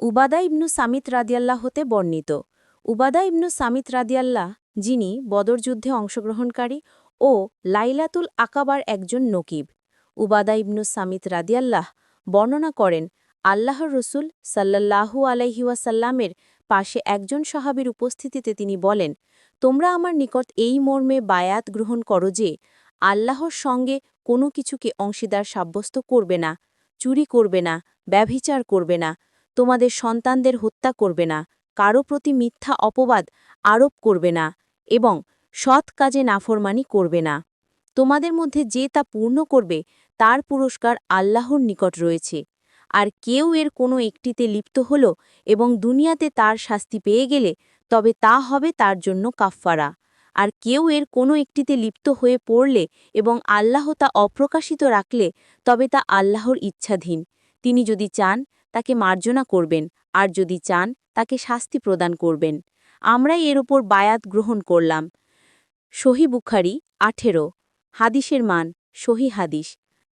উবাদা ইবনু সামিত রাদিয়াল্লাহ হতে বর্ণিত। উবাদা ইবনু সামিত রাদিয়াল্লাহ, যিনি বদর যুদ্ধে অংশগ্রহণকারী ও লাইলাতুল আকাবার একজন নকিব। উবাদা ইবনু সামিত রাদিয়াল্লাহ বর্ণনা করেন, আল্লাহর রসুল সাল্লাল্লাহু আলাইহিওয়াসাল্লামের পাশে একজন সাহাবীর উপস্থিতিতে তিনি বলেন, তোমরা আমার নিকট এই মর্মে বায়াত গ্রহণ করো যে, আল্লাহর সঙ্গে কোনো কিছুকে অংশীদার সাব্যস্ত করবে না, চুরি করবে না, ব্যভিচার করবে না তোমাদের সন্তানদের হত্যা করবে না, কারও প্রতি মিথ্যা অপবাদ আরোপ করবে না এবং সৎ কাজে নাফরমানি করবে না। তোমাদের মধ্যে যে তা পূর্ণ করবে, তার পুরস্কার আল্লাহর নিকট রয়েছে। আর কেউ এর কোনো একটিতে লিপ্ত হল এবং দুনিয়াতে তার শাস্তি পেয়ে গেলে, তবে তা হবে তার জন্য কাফফারা। আর কেউ এর কোনো একটিতে লিপ্ত হয়ে পড়লে এবং আল্লাহ তা অপ্রকাশিত রাখলে, তবে তা আল্লাহর ইচ্ছাধীন। তিনি যদি চান তাকে মার্জনা করবেন, আর যদি চান, তাকে শাস্তি প্রদান করবেন। আমরাই এর ওপর বায়াত গ্রহণ করলাম। সহি বুখারি আঠেরো। হাদিসের মান, সহি হাদিস।